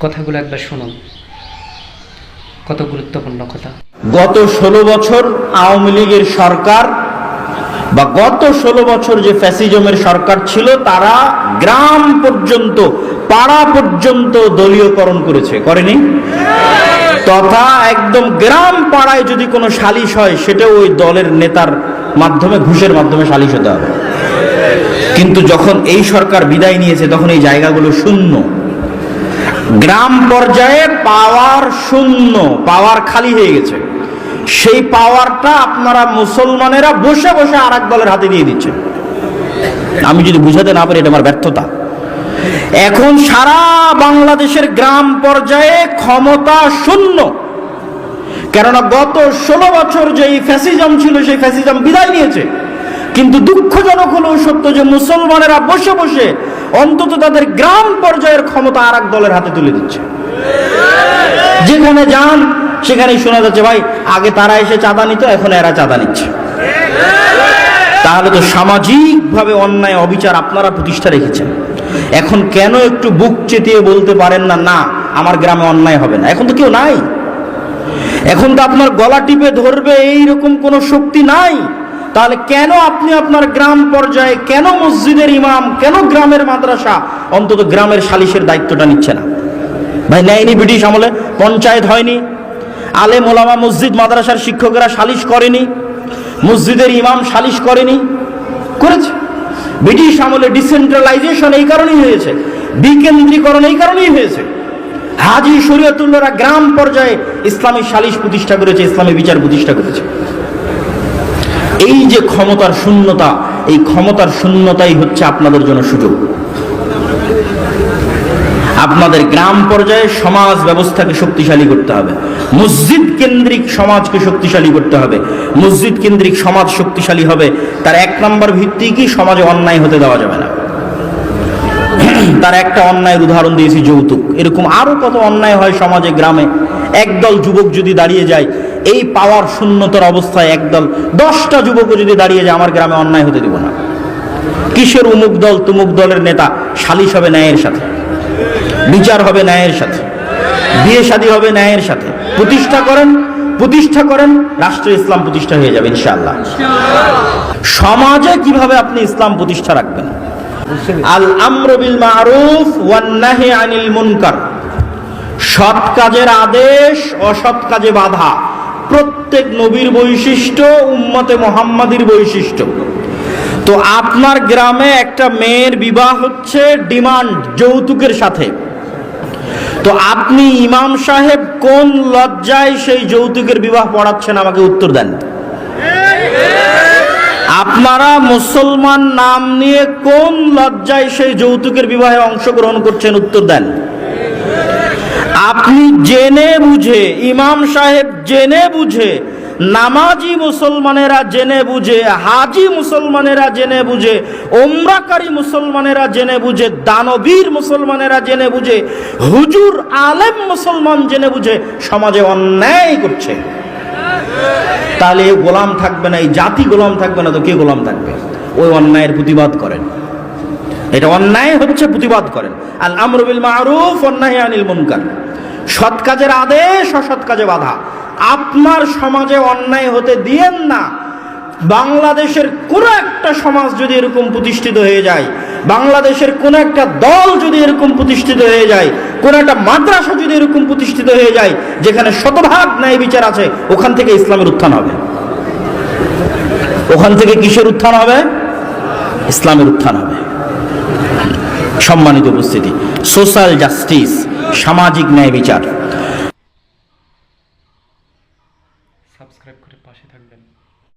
কথাগুলো একবার শুনুন। কত গুরুত্বপূর্ণ কথা। গত ষোলো বছর আওয়ামী লীগের সরকার বা গত ষোলো বছর যে ফ্যাসিজমের সরকার ছিল, তারা গ্রাম পর্যন্ত, পাড়া পর্যন্ত দলীয়করণ করেছে। করেনি? তথা একদম গ্রাম পাড়ায় যদি কোনো সালিশ হয়, সেটাও ওই দলের নেতার মাধ্যমে, ঘুষের মাধ্যমে সালিশ হতে হবে। কিন্তু যখন এই সরকার বিদায় নিয়েছে, তখন এই জায়গাগুলো শূন্য। গ্রাম পর্যায়ে পাওয়ার শূন্য, পাওয়ার খালি হয়ে গেছে। সেই পাওয়ারটা আপনারা মুসলমানেরা বসে বসে আর দলের হাতে দিয়ে দিচ্ছে। আমি যদি বুঝাতে না পারি, এটা আমার ব্যর্থতা। এখন সারা বাংলাদেশের গ্রাম পর্যায়ে ক্ষমতা শূন্য। কেননা গত ষোলো বছর যেই ফ্যাসিজম ছিল, সেই ফ্যাসিজম বিদায় নিয়েছে। কিন্তু দুঃখজনক হলেও সত্য যে মুসলমানেরা বসে বসে অন্তত তাদের গ্রাম পর্যায়ের ক্ষমতা আর দলের হাতে তুলে দিচ্ছে। যেখানে যান, সেখানেই শোনা যাচ্ছে, ভাই, আগে তারা এসে চাঁদা নিত, এখন এরা চাঁদা নিচ্ছে। তাহলে তো সামাজিকভাবে অন্যায় অবিচার আপনারা প্রতিষ্ঠা রেখেছেন। এখন কেন একটু বুক চেতিয়ে বলতে পারেন না না, আমার গ্রামে অন্যায় হবে না। এখন তো কেউ নাই। এখন তো আপনার গলা টিপে ধরবে এই রকম কোনো শক্তি নাই। তাহলে কেন আপনি আপনার গ্রাম পর্যায়ে কেন মসজিদের ইমাম, কেন গ্রামের মাদ্রাসা? অন্তত গ্রামের সালিশের দায়িত্বটা নিচ্ছে না। ভাই, নেয়নি ব্রিটিশ আমলে? পঞ্চায়েত হয়নি। আলে মোলামা মসজিদ মাদ্রাসার শিক্ষকেরা সালিশ করেনি। মসজিদের ইমাম সালিশ করেনি। করেছে। ব্রিটিশ আমলে ডিসেন্ট্রালাইজেশন এই কারণেই হয়েছে। বিকেন্দ্রীকরণ এই কারণেই হয়েছে। হাজি শরীয়তুল্লাহরা গ্রাম পর্যায়ে ইসলামী সালিশ প্রতিষ্ঠা করেছে, ইসলামী বিচার প্রতিষ্ঠা করেছে। এই যে ক্ষমতার শূন্যতা, এই ক্ষমতার শূন্যতাই হচ্ছে আপনাদের জন্য সুযোগ। আপনাদের গ্রাম পর্যায়ে সমাজ ব্যবস্থাকে শক্তিশালী করতে হবে। মসজিদ কেন্দ্রিক সমাজকে শক্তিশালী করতে হবে। মসজিদ কেন্দ্রিক সমাজ শক্তিশালী হবে, তার এক নম্বর ভিত্তি কি? সমাজে অন্যায় হতে দেওয়া যাবে না। তার একটা অন্যায়ের উদাহরণ দিয়েছি যৌতুক। এরকম আরও কত অন্যায় হয় সমাজে, গ্রামে? একদল যুবক যদি দাঁড়িয়ে যায়, এই পাওয়ার শূন্যতার অবস্থায় একদল দশটা যুবকও যদি দাঁড়িয়ে যায়, আমার গ্রামে অন্যায় হতে দিব না। কিসের উমুক দল, তুমুক দলের নেতা? সালিশ হবে ন্যায়ের সাথে। বিচার হবে ন্যায়ের সাথে। বিয়ে শাদী হবে ন্যায়ের সাথে। প্রতিষ্ঠা করেন প্রতিষ্ঠা করেন রাষ্ট্র ইসলাম প্রতিষ্ঠা হয়ে যাবে, ইনশাআল্লাহ। সমাজে কীভাবে আপনি ইসলাম প্রতিষ্ঠা রাখবেন? আল আমর বিল মারুফ ওয়ান নাহি আনিল মুনকার। সৎ কাজের আদেশ, অসৎ কাজে বাধা। প্রত্যেক নবীর বৈশিষ্ট্য, উম্মতে মোহাম্মদীর বৈশিষ্ট্য। তো আপনার গ্রামে একটা মেয়ের বিবাহ হচ্ছে ডিমান্ড, যৌতুকের সাথে। তো আপনি ইমাম সাহেব কোন লজ্জায় সেই যৌতুকের বিবাহ পড়াচ্ছেন, আমাকে উত্তর দেন। আপনারা মুসলমান নাম নিয়ে কোন লজ্জায় সেই যৌতুকের বিবাহে অংশগ্রহণ করছেন, উত্তর দেন। আপনি জেনে বুঝে, ইমাম সাহেব জেনে বুঝে, নামাজি মুসলমানেরা জেনে বুঝে, হাজি মুসলমানেরা জেনে বুঝে ওমরাকারী মুসলমানেরা জেনে বুঝে, দানবীর মুসলমানেরা জেনে বুঝে, হুজুর আলেম মুসলমান জেনে বুঝে, সমাজে অন্যায় করছে। তাহলে গোলাম থাকবে না, এই জাতি গোলাম থাকবে না, তো কে গোলাম থাকবে? ওই অন্যায়ের প্রতিবাদ করেন। এটা অন্যায় হচ্ছে প্রতিবাদ করেন। আল আমরুবিল মারুফ অন্যায় আনিল মুনকার। সৎ কাজের আদেশ, অসৎ কাজে বাধা। আপনার সমাজে অন্যায় হতে দিয়েন না। বাংলাদেশের কোনো একটা সমাজ যদি এরকম প্রতিষ্ঠিত হয়ে যায়, বাংলাদেশের কোন একটা দল যদি এরকম প্রতিষ্ঠিত হয়ে যায়, কোন একটা মাদ্রাসা যদি এরকম প্রতিষ্ঠিত হয়ে যায়, যেখানে শতভাগ ন্যায় বিচার আছে, ওখান থেকে ইসলামের উত্থান হবে। ওখান থেকে কিসের উত্থান হবে? ইসলামের উত্থান হবে। সম্মানিত উপস্থিতি। সোশ্যাল জাস্টিস সামাজিক ন্যায় বিচার।